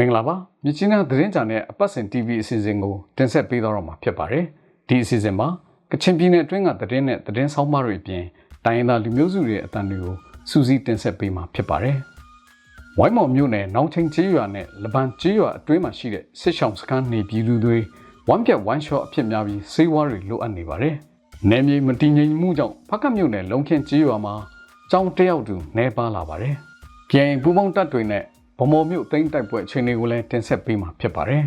မင်္ဂလာပါမြချင်းနာသတင်းကြံတဲ့အပတ်စဉ် TV အစီအစဉ်ကိုတင်ဆက်ပေးတော့မှာဖြစ်ပါတယ်ဒီအစီအစဉ်မှာကချင်ပြည်နယ်အတွင်းကသတင်းနဲ့သတင်းဆောင်မတွေအပြင်တိုင်းရင်းသားလူမျိုးစုတွေအတန်တွေကိုစူးစီးတင်ဆက်ပေးမှာဖြစ်ပါတယ်ဝိုင်းမော်မြို့နယ်နောင်ချင်းကျေးရွာနဲ့လပန်ကျေးရွာအတွင်းမှာရှိတဲ့စစ်ဆောင်စခန်းနေပြည်သူတွေဝမ်ပြက်ဝမ်ရှော့အဖြစ်များပြီးစေဝါးတွေလိုအပ်နေပါတယ်နယ်မြေမတည်ငြိမ်မှုကြောင့်ဖက်ကတ်မြို့နယ်လုံခင်းကျေးရွာမှာကျောင်းတယောက်တူနေပါလာပါတယ်ပြန်ပူပေါင်းတပ်တွေနဲ့ ဗမော်မြို့သိမ်းတိုက်ပွဲအခြေအနေကိုလည်းတင်ဆက်ပေးမှာဖြစ်ပါတယ်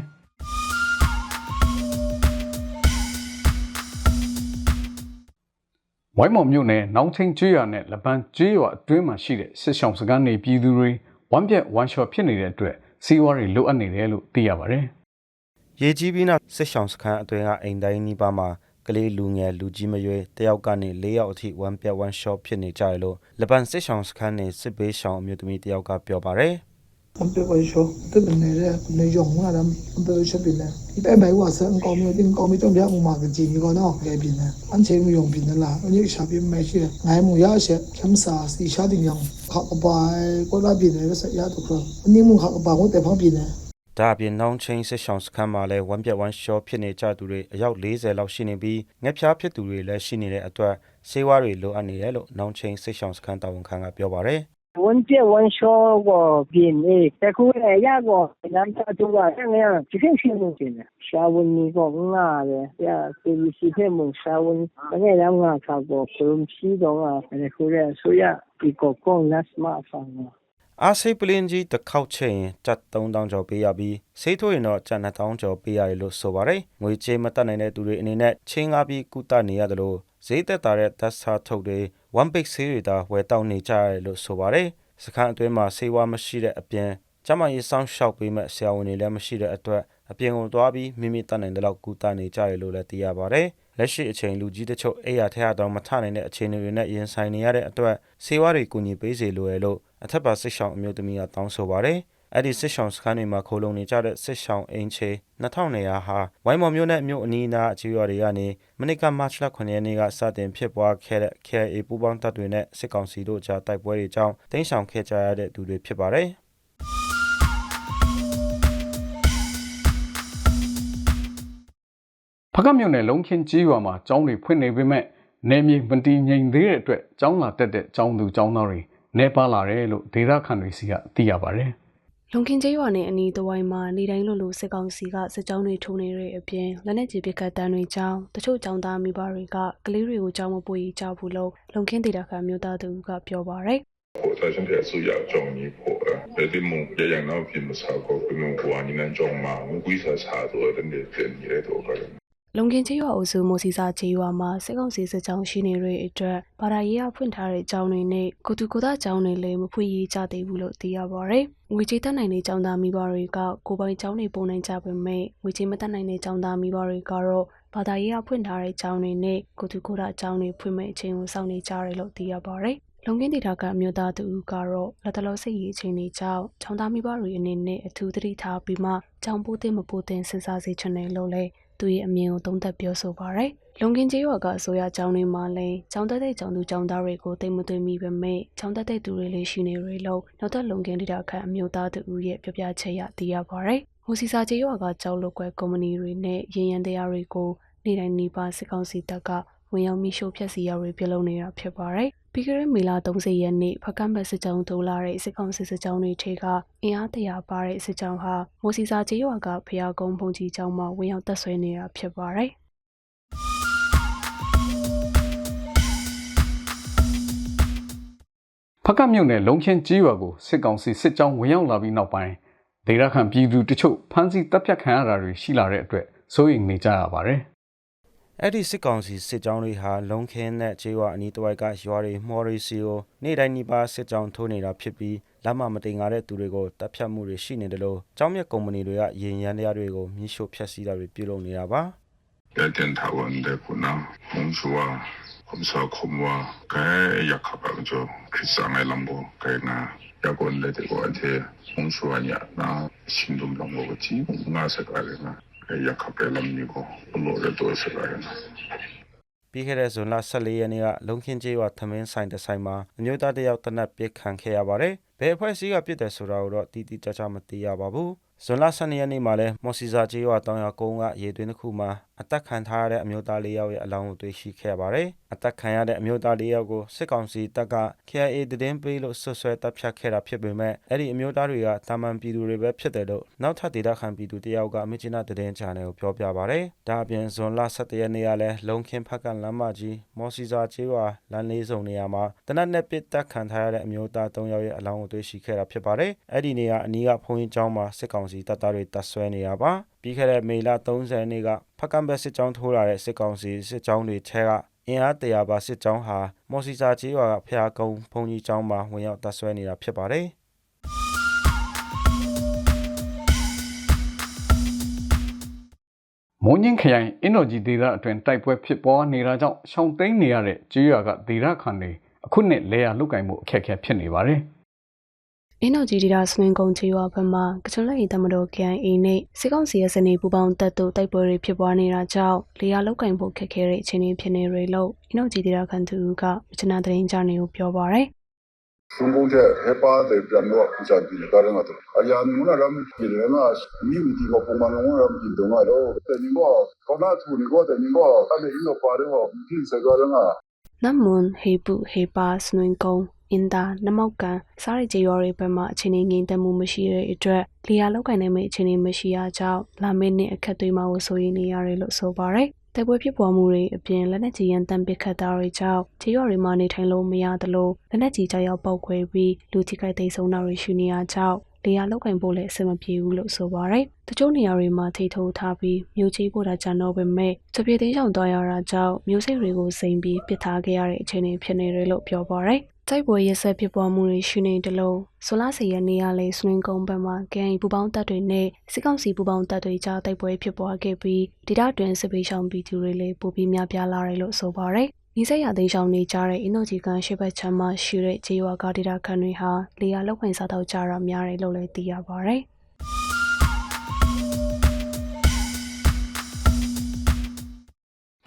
ဝိုင်းမော်မြို့နယ်နောင်ချင်းကျွေးရွာနဲ့လပန်ကျွေးရွာအတွင်းမှာရှိတဲ့စစ်ဆောင်စခန်းနေပြည်သူတွေဝမ်ပြက်ဝမ်ရှော့ဖြစ်နေတဲ့အတွက်စီးပွားတွေလိုအပ်နေတယ်လို့သိရပါတယ်ရေကြီးပြီးနောက်စစ်ဆောင်စခန်းအတွင်းကအိမ်တိုင်းနီးပါးမှာကလေးလူငယ်လူကြီးမရွေးတယောက်ကနေ၄ယောက်အထိဝမ်ပြက်ဝမ်ရှော့ဖြစ်နေကြရလို့လပန်စစ်ဆောင်စခန်းနေစစ်ဘေးရှောင်အမျိုးသမီးတယောက်ကပြောပါတယ် ampewaisho tebenere ne yongwa ram ampewaisho bina ipe bai wa san ko mi tin ko mi tong bia mu ma ge ji ni ko no ge bina an che mu yong bina la ni sha bi mai shi ngai mu ya she kham sa si sha ding yang kha ko bai ko la bina ne sa ya to ko ni mu kha ko ba ko te phang bina ဒါအပြင်နောင်ချင်းစစ်ဆောင်စခန်းမှာလည်းဝမ်ပြက်ဝမ်ရှော့ဖြစ်နေကြသူတွေအယောက်40လောက်ရှိနေပြီးငက်ဖြားဖြစ်သူတွေလည်းရှိနေတဲ့အတွက်ဆေးဝါးတွေလိုအပ်နေတယ်လို့နောင်ချင်းစစ်ဆောင်စခန်းတာဝန်ခံကပြောပါရယ် 文件文书我编的，在过来呀个，咱家做个这样，几天新东西呢？下文你个啊的，呀，这里是天门下文，那个两个差不多，可能西东啊，那后来所以一个讲那是麻烦啊。 အားစိတ်ပလင်းကြီးတစ်ခေါက်ချိန်ရင်ကျပ်3000ကျော်ပေးရပြီးစိတ်ထိုးရင်တော့ကျပ်2000ကျော်ပေးရတယ်လို့ဆိုပါတယ်ငွေချေးမတက်နိုင်တဲ့သူတွေအနေနဲ့ချင်းကားပြီးကုသနေရတယ်လို့ဈေးသက်သာတဲ့ဓာတ်စာထုတ်တွေ one big ဆေးတွေသာဝယ်တောင်းနေကြရတယ်လို့ဆိုပါတယ်စခန်းအတွင်းမှာဆေးဝါးမရှိတဲ့အပြင်ကျမကြီးစောင်းရှောက်ပေးမဲ့ဆရာဝန်တွေလည်းမရှိတဲ့အတွက်အပြင်ကိုသွားပြီးမိမိတက်နိုင်တဲ့လောက်ကုသနေကြရလို့လည်းသိရပါတယ်လက်ရှိအချိန်လူကြီးတချို့အိယာထက်အတော့မထနိုင်တဲ့အခြေအနေတွေနဲ့ရင်ဆိုင်နေရတဲ့အတွက်ဆေးဝါးတွေကူညီပေးစေလိုရလို့အထက်ပါစစ်ဆောင်အမျိုးသမီးကတောင်းဆိုပါတယ်။ အဲ့ဒီစစ်ဆောင်စခန်းတွေမှာခိုးလုံနေကြတဲ့စစ်ဆောင်အင်ချေ2200ဟာဝိုင်းမော်မြို့နဲ့မြို့အနီးအနားအခြေရွာတွေကနေမနစ်ကမတ်လ9ရက်နေ့ကစတင်ဖြစ်ပွားခဲ့တဲ့ KA ပူပေါင်းတပ်တွေနဲ့စစ်ကောင်စီတို့ကြားတိုက်ပွဲတွေကြောင့်တင်းဆောင်ခဲ့ကြရတဲ့သူတွေဖြစ်ပါတယ်။ဖကတ်မြို့နယ်လုံခင်းကြီးရွာမှာကျောင်းတွေဖွင့်နေပေမဲ့နယ်မြေမတည်ငြိမ်သေးတဲ့အတွက်ကျောင်းလာတက်တဲ့ကျောင်းသူကျောင်းသားတွေနေပါလာတယ်လို့ဒေသခံတွေစီကသိရပါတယ် လုံခင်ကျေးရွာနဲ့အနီးတစ်ဝိုင်းမှာနေတိုင်းလိုလိုစစ်ကောင်စီကစစ်ကြောင်းတွေထိုးနေတဲ့အပြင်လက်နက်ကြီးပစ်ခတ်တန်းတွေကြောင်းတချို့ကျောင်းသားမိဘတွေကကလေးတွေကိုကြောင်းမပွေကြဘူးလို့လုံခင်ဒေတာခမျိုးသားသူကပြောပါရယ် 火灾现在是要种一破的，那啲梦一样那片唔炒过，佢们话你能种嘛？我鬼晒炒到等你等你嚟到个人。 လုံခင်ကျေးရွာအုပ်စုမိုစီစာကျေးရွာမှာစစ်ကောင်စီစစ်ကြောင်းရှိနေတဲ့အတွက်ဘာသာရေးအဖွင့်ထားတဲ့ကျောင်းတွေနဲ့ကိုတူကိုသားကျောင်းတွေလည်းမဖွင့်ရေးကြသေးဘူးလို့သိရပါရယ်ငွေကြေးတက်နိုင်တဲ့ကျောင်းသားမိဘတွေကကိုပိုင်ကျောင်းတွေပုံနိုင်ကြပေမဲ့ငွေကြေးမတက်နိုင်တဲ့ကျောင်းသားမိဘတွေကတော့ဘာသာရေးအဖွင့်ထားတဲ့ကျောင်းတွေနဲ့ကိုတူကိုသားကျောင်းတွေဖွင့်မဲ့အချိန်ကိုစောင့်နေကြရတယ်လို့သိရပါရယ်လုံကင်းဒေတာကအမျိုးသားသူကတော့လက်တလောစိတ်ရေးအချိန်တွေကြောင့်ချောင်းသားမိဘတွေအနေနဲ့အထူးသတိထားပြီးမှကြောင်ပိုးတဲ့မပိုးတဲ့စဉ်းစားစေချင်တယ်လို့လည်း သူရဲ့အမြင်ကိုသုံးသပ်ပြောဆိုပါရယ်လုံကင်းကျေးရွာကအစိုးရကျောင်းတွေမှာလည်းကျောင်းတက်တဲ့ကျောင်းသူကျောင်းသားတွေကိုတိတ်မသွင်းမိပေမဲ့ကျောင်းတက်တဲ့သူတွေလည်းရှိနေရလို့နောက်သက်လုံကင်းဒေတာကအမျိုးသားသူရဲ့ပြောပြချက်ရသိရပါရယ်ဟိုစီစာကျေးရွာကကျောင်းလုပ်ကွဲကုမ္ပဏီတွေနဲ့ရင်ရန်တရားတွေကိုနေ့တိုင်းနေပါစစ်ကောင်စီတပ်ကဝင်ရောက်မိရှို့ဖျက်ဆီးရာတွေပြုလုပ်နေတာဖြစ်ပါတယ်။ ပြီးခဲ့တဲ့မေလ30ရက်နေ့ဖကမ်ဘတ်စစ်ကြောင်းတိုးလာတဲ့စစ်ကောင်စီစစ်ကြောင်းတွေထဲကအင်အားတရာပါတဲ့စစ်ကြောင်းဟာမိုစီစာကျေးရွာကဖျားကုန်းဘုံကြီးကျောင်းမှာဝင်ရောက်တပ်ဆွဲနေတာဖြစ်ပါတယ်။ဖကတ်မြို့နယ်လုံခင်းကြီးရွာကိုစစ်ကောင်စီစစ်ကြောင်းဝင်ရောက်လာပြီးနောက်ပိုင်းဒေသခံပြည်သူတချို့ဖမ်းဆီးတပ်ဖြတ်ခံရတာတွေရှိလာတဲ့အတွက်စိုးရိမ်နေကြရပါတယ် အဲ့ဒီစစ်ကောင်စီစစ်ကြောင်းတွေဟာလုံခင်းနဲ့ခြေဝအနီးတစ်ဝိုက်ကရွာတွေမှော်တွေစီကိုနေ့တိုင်းနေ့ပါစစ်ကြောင်းထိုးနေတာဖြစ်ပြီးလက်မမတင်ကားတဲ့သူတွေကိုတပ်ဖြတ်မှုတွေရှိနေတယ်လို့ကြောင်းမြက်ကုမ္ပဏီတွေကရင်ရန်တရားတွေကိုမြှို့ဖျက်ဆီးတာတွေပြုလုပ်နေတာပါ။တက်တင်ထားဝန်တဲ့ကုနာမုံစွာ검사검와가약하방조그상의남보가나 약원래 되고 한테 홍수하냐 나 신동 넘어갔지 나서가려나 ya kapelam ni ko no re to se ra na ပြီးခဲ့တဲ့ဇွန်လ14ရက်နေ့ကလုံခင်းကျေးရွာသမင်းဆိုင်တဆိုင်မှာအမျိုးသားတယောက်တနက်ပြစ်ခံခဲ့ရပါတယ်။ဘယ်အဖွဲ့အစည်းကပြစ်တယ်ဆိုတာကိုတော့တိတိကျကျမသိရပါဘူး။ဇွန်လ12ရက်နေ့မှာလဲမော်စီစာကျေးရွာတောင်ရွာကုန်းကရေသွင်းတစ်ခုမှာအသက်ခံထားရတဲ့အမျိုးသား၄ယောက်ရဲ့အလောင်းကိုတွေ့ရှိခဲ့ပါတယ်။အသက်ခံရတဲ့အမျိုးသား၄ယောက်ကိုစစ်ကောင်စီတပ်က KIA တည်င်းပေးလို့ဆွဆွဲတပ်ဖြတ်ခဲ့တာဖြစ်ပေမဲ့အဲ့ဒီအမျိုးသားတွေကတာမန်ပြည်သူတွေပဲဖြစ်တယ်လို့နောက်ထပ်ဒေသခံပြည်သူတယောက်ကမြချနာတည်င်းချာနယ်ကိုပြောပြပါတယ်။ဒါအပြင်ဇွန်လ17ရက်နေ့ကလဲလုံခင်းဖက်ကလမ်းမကြီးမော်စီစာကျေးရွာလမ်းလေးစုံနေရာမှာတနက်နဲ့ပစ်တက်ခံထားရတဲ့အမျိုးသား၃ယောက်ရဲ့အလောင်းကိုတွေ့ရှိခဲ့တာဖြစ်ပါတယ်။အဲ့ဒီနေရာအနီးကဖုန်ကြီးကျောင်းမှာစစ်ကောင်စီတပ်သားတွေတပ်ဆွဲနေရပါ ပြီးခဲ့တဲ့မေလ30ရက်နေ့ကဖကံဘက်စစ်ကြောင်းထိုးလာတဲ့စစ်ကောင်စီစစ်ကြောင်းတွေထဲကအင်အားတရာပါစစ်ကြောင်းဟာမော်စီစာကျေးရွာကဖျားကုန်းဖုန်ကြီးကျောင်းမှာဝင်ရောက်တပ်ဆွဲနေတာဖြစ်ပါတယ်။မုံညင်းခရိုင်အင်းတော်ကြီးဒေသအတွင်းတိုက်ပွဲဖြစ်ပွားနေတာကြောင့်ရှောင်းသိမ်းနေရတဲ့ကျေးရွာကဒေသခံတွေအခုနှစ်လဲရလုတ်ကင်မှုအခက်အခဲဖြစ်နေပါတယ်။ အင်းတော်ကြီးဒေတာဆွင်းကုန်းချေရွာဘက်မှာကချွန်လက်ရီတမတော် KIA နဲ့စစ်ကောင်စီရဲ့စနေပူပေါင်းတပ်တို့တိုက်ပွဲတွေဖြစ်ပွားနေတာကြောင့်လေယာလောက်ကင်ဖို့ခက်ခဲတဲ့အခြေအနေဖြစ်နေရလို့အင်းတော်ကြီးဒေတာခန်သူကမြချနာသတင်းကြားနေကိုပြောပါရယ်။ဆုံးပုံတဲ့ဟေပါတဲ့ပြန်တော့ပူချန်ဒီကရနာတော့အရာမူနာရမ်ကြီးလည်းမမြူဒီမပုံမှန်လုံးရမ်ကြီးတော့တော့တဲ့နင်ကောကောနာသူနင်ကောတဲ့နင်ကောအဲ့ဒီလိုပါတယ်ဟောဒီစကားရနာနမွန်ဟေပူဟေပါဆွင်းကုန်း အင်တာနမောက်ကန်စားရကျေးရွာတွေဘက်မှအခြေအနေငြိမ်သက်မှုမရှိတဲ့အတွက်လေယာလောက်ကင်နိုင်မယ့်အခြေအနေမရှိရကြောင်းလာမယ့်နှစ်အခက်တွေမှာဆိုရင်နေရတယ်လို့ဆိုပါရယ်တိုက်ပွဲဖြစ်ပွားမှုတွေအပြင်လက်နက်ကြီးရန်တမ်းပစ်ခတ်တာတွေကြောင့်ခြေရွာတွေမှာနေထိုင်လို့မရသလိုလက်နက်ကြီးကြောက်ရောက်ပောက်ခွဲပြီးလူထိခိုက်သိမ်းဆုံးတာတွေရှိနေရကြောင်းလေယာလောက်ကင်ဖို့လည်းအဆင်မပြေဘူးလို့ဆိုပါရယ်တချို့နေရာတွေမှာထိထိုးထားပြီးမြို့ကြီးပို့တာကြံတော့ပေမဲ့ချပြေသိမ်းဆောင်သွားရတာကြောင့်မြို့စိတ်တွေကိုစိန်ပြီးပစ်ထားခဲ့ရတဲ့အခြေအနေဖြစ်နေတယ်လို့ပြောပါရယ် တိုက်ပွဲရက်ဆက်ဖြစ်ပွားမှုတွေရှိနေတယ်လို့ဆိုလာစီရနေရလေစနင်ကုန်းဘက်မှာကန်ပူပေါင်းတပ်တွေနဲ့စစ်ကောင်စီပူပေါင်းတပ်တွေကြားတိုက်ပွဲဖြစ်ပွားခဲ့ပြီးဒေသတွင်းစစ်ပေးရှောင်ပြည်သူတွေလည်းပိုပြီးများပြားလာတယ်လို့ဆိုပါရယ်နီးစပ်ရသိမ်းရှောင်နေကြတဲ့အင်ဒိုဂျီကန်ရှေ့ဘက်ချမ်းမရှိတဲ့ဂျေဝါကာဒေတာခန်တွေဟာလေယာလောက်ဝင်စားတော့ကြတာများတယ်လို့လည်းသိရပါရယ်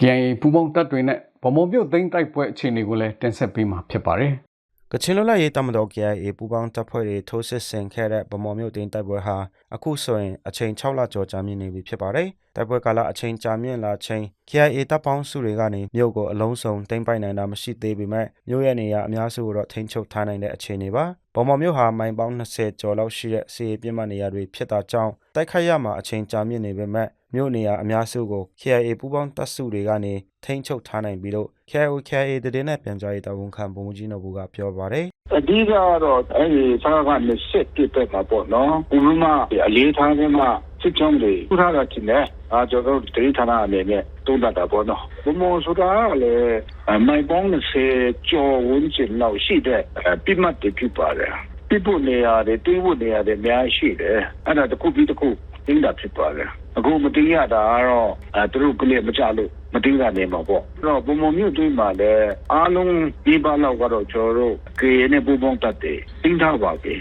KIA ပူပေါင်းတပ်တွေနဲ့ဗမော်မြို့သိမ်းတိုက်ပွဲအခြေအနေကိုလည်းတင်ဆက်ပေးမှာဖြစ်ပါတယ်။ ကချင်လွတ်လပ်ရေးတမတော် KIA ပူပေါင်းတပ်ဖွဲ့တွေထိုးစစ်ဆင်ခဲ့တဲ့ဗမော်မြို့တင်တိုက်ပွဲဟာအခုဆိုရင်အချိန်6လကျော်ကြာမြင့်နေပြီဖြစ်ပါတယ်။တိုက်ပွဲကာလအချိန်ကြာမြင့်လာချိန် KIA တပ်ပေါင်းစုတွေကနေမြို့ကိုအလုံးစုံသိမ်းပိုက်နိုင်တာမရှိသေးပေမဲ့မြို့ရဲ့နေရာအများစုကိုတော့ထိန်းချုပ်ထားနိုင်တဲ့အခြေအနေပါ။ ဗမော်မြို့ဟာမိုင်ပေါင်း20ကျော်လောက်ရှိတဲ့စီရေးပြင်းမနေရာတွေဖြစ်တာကြောင့်တိုက်ခိုက်ရမှာအချိန်ကြာမြင့်နေပေမဲ့မြို့နေရာအများစုကို KIA ပူပေါင်းတပ်စုတွေကနေထိန်းချုပ်ထားနိုင်ပြီးတော့ KIO KIA တည်တဲ့ပြန်ကြားရေးတာဝန်ခံဗိုလ်မှူးကြီးနော်ဘူကပြောပါတယ်အဓိကတော့အဲ့ဒီဆရာက20ပြည့်တဲ့မှာပေါ့နော်ဘုံမအလေးထားတဲ့မှာစစ်ကြောင်းတွေထူထားတာတင်တယ် အာကျွန်တော်တို့တိဌာနအနေနဲ့တုံးတတာပေါ့နော်ဘုံမဆိုတာကလည်းမိုင်ပေါင်း20ကျော်ဝန်းကျင်လောက်ရှိတဲ့ပြစ်မှတ်တွေဖြစ်ပါတယ်ပြစ်ဖို့နေရတယ်တွေးဖို့နေရတယ်အများရှိတယ်အဲ့ဒါတစ်ခုပြီးတစ်ခုတင်းတာဖြစ်ပါတယ်အခုမတင်းရတာကတော့အဲသူတို့ကလေးမကြလို့မတင်းကနေမှာပေါ့အဲ့တော့ဘုံမမြို့တွင်းမှာလည်းအားလုံးဒီပါလောက်ကတော့ကျွန်တော်တို့ကေနဲ့ပူပေါင်းတတ်တယ်တင်းထားပါပြီ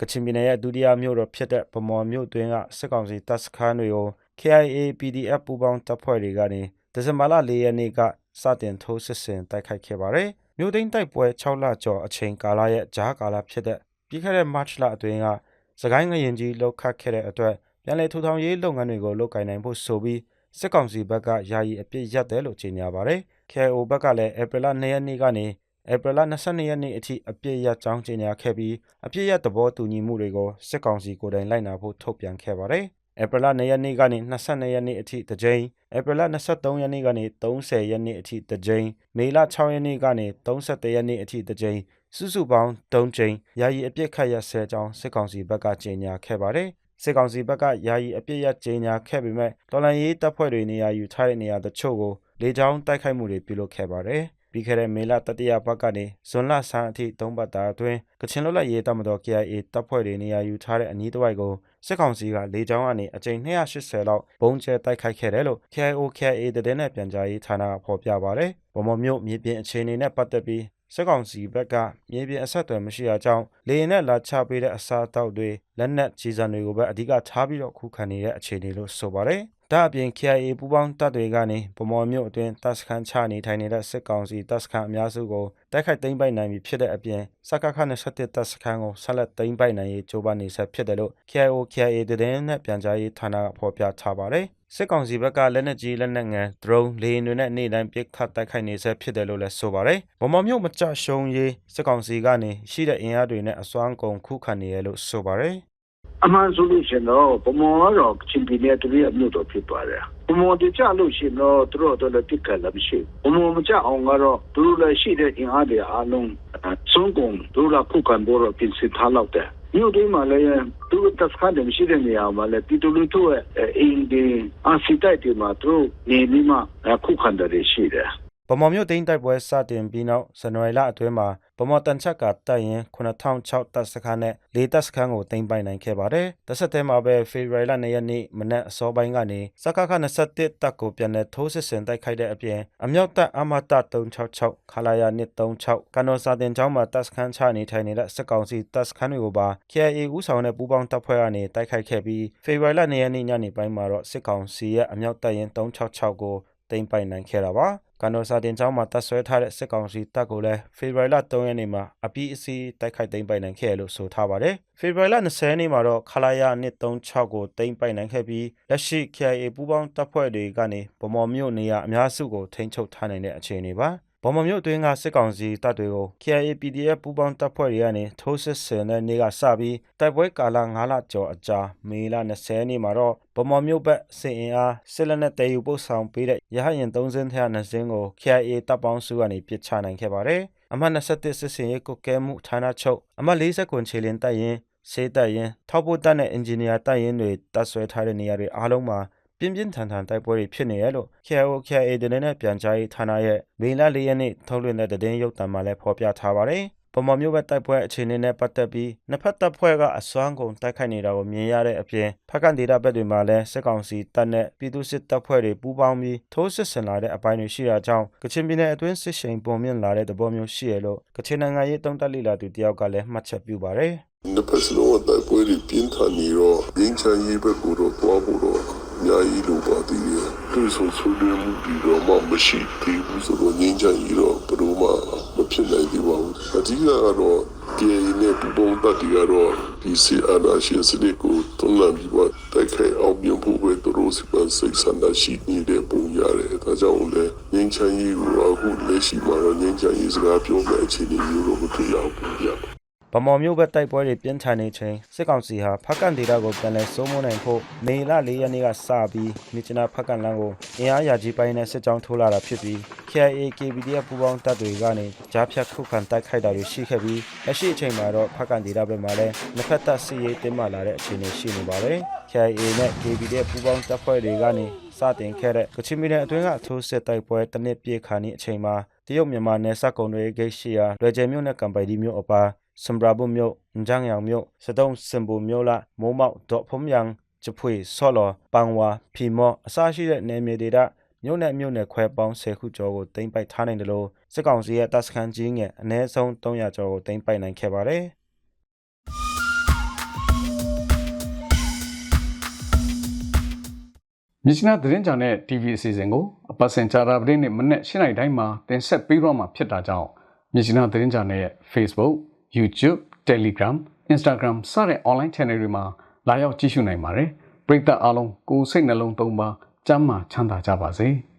ကချင်ပြည်နယ်ရဲ့ဒုတိယမြို့တော်ဖြစ်တဲ့ဗမော်မြို့တွင်းကစစ်ကောင်စီတပ်စခန်းတွေကို KIA PDF ပူးပေါင်းတပ်ဖွဲ့တွေကနေဒီဇင်ဘာလ၄ရက်နေ့ကစတင်ထိုးစစ်ဆင်တိုက်ခိုက်ခဲ့ပါတယ်။မြို့သိမ်းတိုက်ပွဲ6လကျော်အချိန်ကာလရဲ့ဂျားကာလဖြစ်တဲ့ပြီးခဲ့တဲ့ March လအတွင်းကစကိုင်းငရင်ကြီးလောက်ခတ်ခဲ့တဲ့အတွက်ပြန်လည်ထူထောင်ရေးလုပ်ငန်းတွေကိုလုပ်ကိုင်နိုင်ဖို့ဆိုပြီးစစ်ကောင်စီဘက်ကယာယီအပြစ်ရက်တယ်လို့ကြေညာပါတယ်။ KIO ဘက်ကလည်း April လ2ရက်နေ့ကနေဧပြီလ22ရက်နေ့အထိအပြည့်ရကြောင်းကြေညာခဲ့ပြီးအပြည့်ရသဘောတူညီမှုတွေကိုစစ်ကောင်စီကိုယ်တိုင်လိုက်နာဖို့ထုတ်ပြန်ခဲ့ပါတယ်။ ဧပြီလ2ရက်နေ့ကနေ22ရက်နေ့အထိတစ်ကြိမ်ဧပြီလ23ရက်နေ့ကနေ30ရက်နေ့အထိတစ်ကြိမ်မေလ6ရက်နေ့ကနေ31ရက်နေ့အထိတစ်ကြိမ်စုစုပေါင်း3ကြိမ်ယာယီအပြည့်ခတ်ရဆဲကြောင်းစစ်ကောင်စီဘက်ကကြေညာခဲ့ပါတယ်။စစ်ကောင်စီဘက်ကယာယီအပြည့်ရကြေညာခဲ့ပေမဲ့တော်လန်ရေးတပ်ဖွဲ့တွေနေရာယူထားတဲ့နေရာတချို့ကိုလေကြောင်းတိုက်ခိုက်မှုတွေပြုလုပ်ခဲ့ပါတယ်။ ပြီးခဲ့တဲ့မေလတတိယပတ်ကနေဇွန်လဆန်းအထိသုံးပတ်တာအတွင်းကချင်လွတ်လပ်ရေးတပ်မတော် KIA တပ်ဖွဲ့တွေနေရာယူထားတဲ့အနီးတစ်ဝိုက်ကိုစစ်ကောင်စီကလေကြောင်းကနေအကြိမ်280လောက်ပုံကျဲတိုက်ခိုက်ခဲ့တယ်လို့ KIO KIA တည်တဲ့ပြန်ကြားရေးဌာနကဖော်ပြပါတယ်။ဗမော်မြို့မြေပြင်အခြေအနေနဲ့ပတ်သက်ပြီးစစ်ကောင်စီဘက်ကမြေပြင်အဆက်အသွယ်မရှိတာကြောင့်လေရင်နဲ့လာချပေးတဲ့အစားအသောက်တွေလက်နက်ကြီးစံတွေကိုပဲအဓိကထားပြီးတော့ခုခံနေတဲ့အခြေအနေလို့ဆိုပါတယ်။ ဒါအပြင် KIA ပူးပေါင်းတပ်တွေကနေဗမော်မြို့အတွင်းတပ်စခန်းချနေထိုင်နေတဲ့စစ်ကောင်စီတပ်စခန်းအများစုကိုတိုက်ခိုက်သိမ်းပိုက်နိုင်ပြီဖြစ်တဲ့အပြင်စကခ27တပ်စခန်းကိုဆက်လက်သိမ်းပိုက်နိုင်ရေးကြိုးပမ်းနေဆက်ဖြစ်တယ်လို့ KIO KIA တည်င်းနဲ့ပြန်ကြားရေးဌာနကဖော်ပြထားပါတယ်စစ်ကောင်စီဘက်ကလက်နက်ကြီးလက်နက်ငယ် drone လေယာဉ်တွေနဲ့နေ့တိုင်းပစ်ခတ်တိုက်ခိုက်နေဆဲဖြစ်တယ်လို့လည်းဆိုပါတယ်။ဗမာမျိုးမကြရှုံးရေးစစ်ကောင်စီကနေရှိတဲ့အင်အားတွေနဲ့အစွမ်းကုန်ခုခံနေရလို့ဆိုပါတယ် အမှန်ဆိုလို့ရှိရင်တော့ဗမောကတော့ချင်းပြည်နယ်တည်းအမျိုးတော်ဖြစ်သွားတယ်။ဗမောတကြလို့ရှိရင်တော့သူတို့တော့လည်းတိကလည်းမရှိဘူး။ဗမောမကြအောင်ကတော့သူတို့လည်းရှိတဲ့အင်အားတွေအားလုံးစုံကုန်သူတို့ကခုခံဖို့တော့ပြင်ဆင်ထားတော့တယ်။မြို့တွင်းမှာလည်းသူတို့တက်ခါတယ်မရှိတဲ့နေရာမှာလည်းပြည်သူလူထုရဲ့အင်းဒီအစီတိုက်တွေမှာသူတို့နေပြီးမှခုခံတယ်ရှိတယ်။။ ဗမာမျိုးတိန်းတိုက်ပွဲစတင်ပြီးနောက်ဇန်နဝါရီလအတွင်းမှာဗမာတန်ချက်ကတပ်ရင်9006တပ်စခန်းနဲ့၄တပ်စခန်းကိုသိမ်းပိုက်နိုင်ခဲ့ပါတယ်။တစ်ဆက်တည်းမှာပဲဖေဖော်ဝါရီလ2ရက်နေ့မနက်အစောပိုင်းကနေစကခ21တပ်ကိုပြန်လည်ထိုးစစ်ဆင်တိုက်ခိုက်တဲ့အပြင်အမြောက်တပ်အမတ366ခလာယာ136ကနော်စာတင်ကျောင်းမှာတပ်စခန်းချနေထိုင်နေတဲ့စစ်ကောင်စီတပ်စခန်းတွေကိုပါ KIA ဦးဆောင်တဲ့ပူးပေါင်းတပ်ဖွဲ့ကနေတိုက်ခိုက်ခဲ့ပြီးဖေဖော်ဝါရီလ2ရက်နေ့ညနေပိုင်းမှာတော့စစ်ကောင်စီရဲ့အမြောက်တပ်ရင်366ကိုသိမ်းပိုက်နိုင်ခဲ့တာပါ။ ကန်တော်စာတင်ကျောင်းမှာတပ်ဆွဲထားတဲ့စစ်ကောင်စီတပ်ကိုလည်းဖေဖော်ဝါရီလ3ရက်နေ့မှာအပြီးအစီးတိုက်ခိုက်သိမ်းပိုက်နိုင်ခဲ့လို့ဆိုထားပါတယ်။ဖေဖော်ဝါရီလ20ရက်နေ့မှာတော့ခလာယာ136ကိုသိမ်းပိုက်နိုင်ခဲ့ပြီးလက်ရှိ KIA ပူးပေါင်းတပ်ဖွဲ့တွေကနေဗမော်မြို့နေရာအများစုကိုထိန်းချုပ်ထားနိုင်တဲ့အခြေအနေပါ။ ဗမာမျိုးအတွင်းက စစ်ကောင်စီတပ်တွေကို KIA PDF ပူးပေါင်းတပ်ဖွဲ့တွေကနေ ထိုးစစ်ဆင်တဲ့နေ့ကစပြီး တိုက်ပွဲကာလ9လကျော်အကြာ မေလ20ရက်နေ့မှာတော့ဗမာမျိုးဘက် စစ်အင်အား စစ်လက်နက်တည်ယူပို့ဆောင်ပေးတဲ့ ရဟတ်ယာဉ်3စင်းထက်2စင်းကို KIA တပ်ပေါင်းစုကနေ ပစ်ချနိုင်ခဲ့ပါတယ်။အမှတ်21စစ်စင်ရေးကုကဲမှုဌာနချုပ် အမှတ်40ကွန်ချီလင်တပ်ရင်စေးတပ်ရင်ထောက်ပို့တပ်နဲ့ အင်ဂျင်နီယာတပ်ရင်တွေ တပ်ဆွဲထားတဲ့နေရာတွေအားလုံးမှာ ပြင်းပြင်းထန်ထန်တိုက်ပွဲတွေဖြစ်နေရလို့ KIO KIA တနေ့နဲ့ပြန်ကြားရေးဌာနရဲ့ မေလ ၄ ရက်နေ့ထုတ်လွှင့်တဲ့သတင်းရုပ်သံမှာလည်းဖော်ပြထားပါတယ်။ပမာမျိုးပဲတိုက်ပွဲအခြေအနေနဲ့ပတ်သက်ပြီးနှစ်ဖက်တပ်ဖွဲ့ကအစွမ်းကုန်တိုက်ခိုက်နေတာကိုမြင်ရတဲ့အပြင်ဖက်ကန်ဒေတာဘက်တွေမှာလည်းစစ်ကောင်စီတပ်နဲ့ပြည်သူစစ်တပ်ဖွဲ့တွေပူးပေါင်းပြီးထိုးစစ်ဆင်လာတဲ့အပိုင်းတွေရှိတာကြောင့်ကချင်ပြည်နယ်အတွင်းစစ်ရှိန်ပုံမြင့်လာတဲ့သဘောမျိုးရှိရလို့ကချင်နိုင်ငံရေးတုံးတက်လိလာသူတယောက်ကလည်းမှတ်ချက်ပြုပါတယ်။နှစ်ဖက်စလုံးကတိုက်ပွဲတွေပြင်းထန်နေတော့ငင်းချမ်းရေးဘက်ကိုတော့တွားဖို့တော့အ များကြီးလိုပါသေးတယ်။သူဆိုဆွေးနွေးမှုပြီးတော့မှမရှိသေးဘူးဆိုတော့ငင်းချမ်းရေးတော့ဘယ်လိုမှမဖြစ်နိုင်သေးပါဘူး။အဓိကကတော့ KA နဲ့ပူပေါင်းတပ်တွေကတော့ဒီစီအာနာရှင်စနစ်ကိုတွန်းလှန်ပြီးတော့တိုက်ခိုက်အောင်မြင်ဖို့ပဲသူတို့စီပန်စိတ်ဆန္ဒရှိနေတဲ့ပုံရတယ်။ဒါကြောင့်လည်းငင်းချမ်းရေးကိုအခုလက်ရှိမှာတော့ငင်းချမ်းရေးစကားပြောတဲ့အခြေအနေမျိုးတော့မတွေ့ရဘူး ဗျ။ဗမော်မျိုးဘက်တိုက်ပွဲတွေပြင်းထန်နေချိန်စစ်ကောင်စီဟာဖက်ကန်ဒေတာကိုပြန်လည်စိုးမိုးနိုင်ဖို့မေလ၄ရက်နေ့ကစပြီးမြစ်ချနာဖက်ကန်လန်းကိုအင်အားရာကြီးပိုင်းနဲ့စစ်ကြောင်းထိုးလာတာဖြစ်ပြီး KIA KPDF ပူးပေါင်းတပ်တွေကနေကြားဖြတ်ခုခံတိုက်ခိုက်တာတွေရှိခဲ့ပြီးလက်ရှိအချိန်မှာတော့ဖက်ကန်ဒေတာဘက်မှာလည်းနှစ်ဖက်တပ်စစ်ရေးတင်းမာလာတဲ့အခြေအနေရှိနေပါတယ်။ KIA နဲ့ KPDF ပူးပေါင်းတပ်ဖွဲ့တွေကနေစတင်ခဲ့တဲ့ကချင်ပြည်နယ်အတွင်းကအထိုးစစ်တိုက်ပွဲတစ်နှစ်ပြည့်ခါနီးအချိန်မှာတရုတ်မြန်မာနယ်စပ်ကုံတွေဂိတ်ရှိရာလွယ်ကျယ်မြို့နဲ့ကံပိုင်ဒီမြို့အပါ စမ်ဘရာဘုမြို့၊ဂျန်းယောင်မြို့၊စတုံးစင်ဘူမြို့လမိုးမောက်ဒေါ့ဖုံယန်ချပွေဆော်လော်ပန်ဝါဖီမော့အစရှိတဲ့နယ်မြေဒေသမြို့နယ်မြို့နယ်ခွဲပေါင်း10ခုကျော်ကိုတင်ပိုက်ထားနိုင်တယ်လို့စစ်ကောင်စီရဲ့တပ်စခန်းကြီးငယ်အ ਨੇ ဆုံး300ကျော်ကိုတင်ပိုက်နိုင်ခဲ့ပါတယ်။မြစ်ချနာသတင်းကြံတဲ့ TV အစီအစဉ်ကိုအပတ်စဉ်ကြာတာပတင်းနဲ့မနေ့၈နိုင်တိုင်းမှာတင်ဆက်ပေးတော့မှာဖြစ်တာကြောင့်မြစ်ချနာသတင်းကြံတဲ့ Facebook, YouTube, Telegram, Instagram စတဲ့ online channel တွေမှာလာရောက်ကြည့်ရှုနိုင်ပါတယ်။ပရိသတ်အားလုံးကိုယ်စိတ်နှလုံးသုံးပါကျမ်းမာချမ်းသာကြပါစေ။